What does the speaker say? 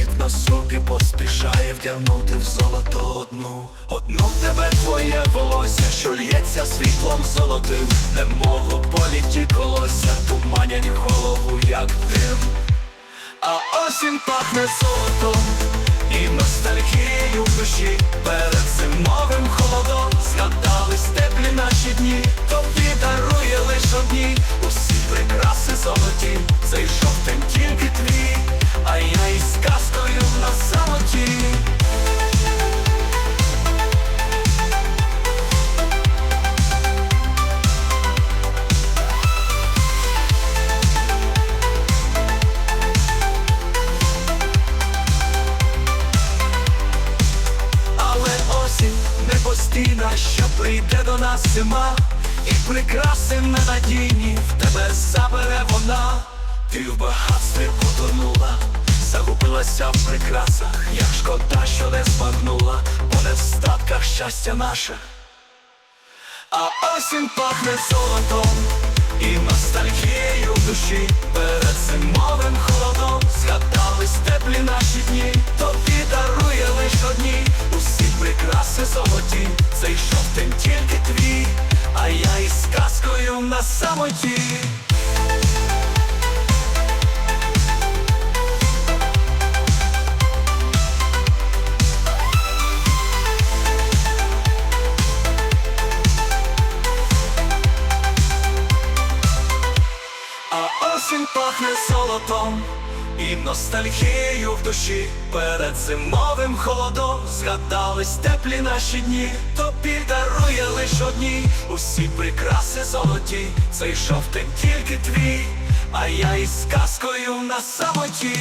сніг на собі поспішає вдягнути в золото одну. Одну тебе твоє волосся, що лється світлом золотим, немого політі колося, туманять голову, як дим. А осінь пахне золотом і ностальгією в душі перед зимовим холодом згадались теплі наші дні, не постійна, що прийде до нас зима, і прикраси ненадійні в тебе забере вона. Ти в багатстві потонула, загубилася в прикрасах, як шкода, що не збагнула, бо не щастя наше. А осінь пахне золотом і ностальгією в душі на самоті. А пахне золотом і ностальгію в душі. Перед зимовим холодом згадались теплі наші дні, тобі дарує лиш одні усі прикраси золоті, цей жовтень тільки твій, а я із казкою на самоті.